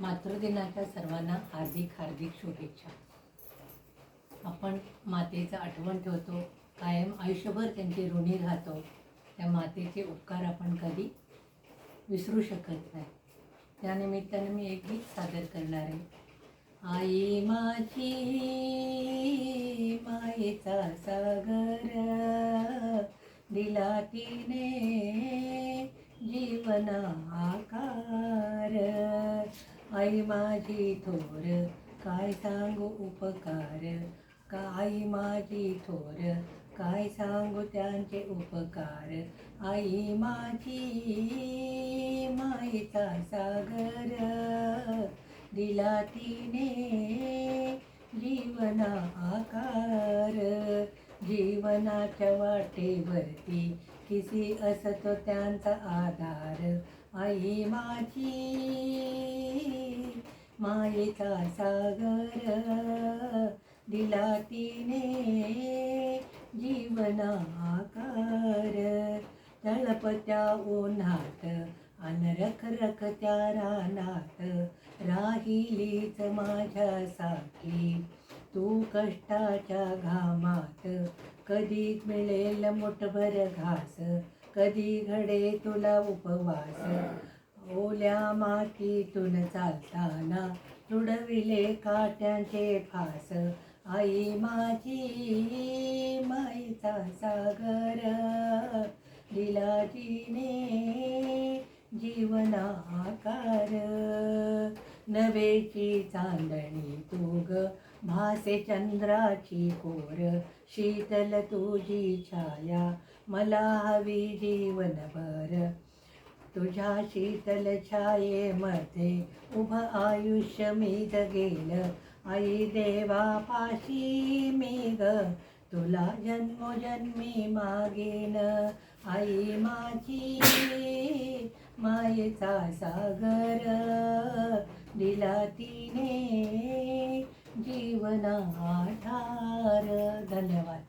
मातृदिनाच्या सर्वांना हार्दिक हार्दिक शुभेच्छा. आपण मातेचं आठवण ठेवतो कायम आयुष्यभर त्यांची ऋणी राहतो त्या मातेचे उपकार आपण कधी विसरू शकत नाही. त्यानिमित्ताने मी एक गीत सादर करणार आहे. आई माझी मायेचा सागर दिला तिने जीवना आई माझी थोर? काय सांगू उपकार? का आई माझी थोर? काय सांगू त्यांचे उपकार? आई माझी माईचा सागर. दिला तिने जीवना आकार. जीवनाच्या वाटेवरती किसी असतो त्यांचा आधार. आई माझी मायेचा सागर दिला तिने जीवनाकार. तळपत्या उन्हात अनरख रखत्या रानात राहिलीच माझ्यासाठी. तू कष्टाच्या घामात कधी मिळेल मोठभर घास कधी घडे तुला उपवास. ओल्या मातीतून चालताना तुडविले काट्यांचे फास. आई माझी माईचा सागर. दिला तिने जीवना आकार नवेची चांदणी तू भासे चंद्राची कोर. शीतल तुझी छाया मला हवी जीवनभर. तुझ्या शीतल छायेमध्ये उभं आयुष्य मी गेलं. आई देवा पाशी मी ग तुला जन्मोजन्मी मागेन. आई माझी मायेचा सागर दिला तिने जीवना आधार धन्यवाद.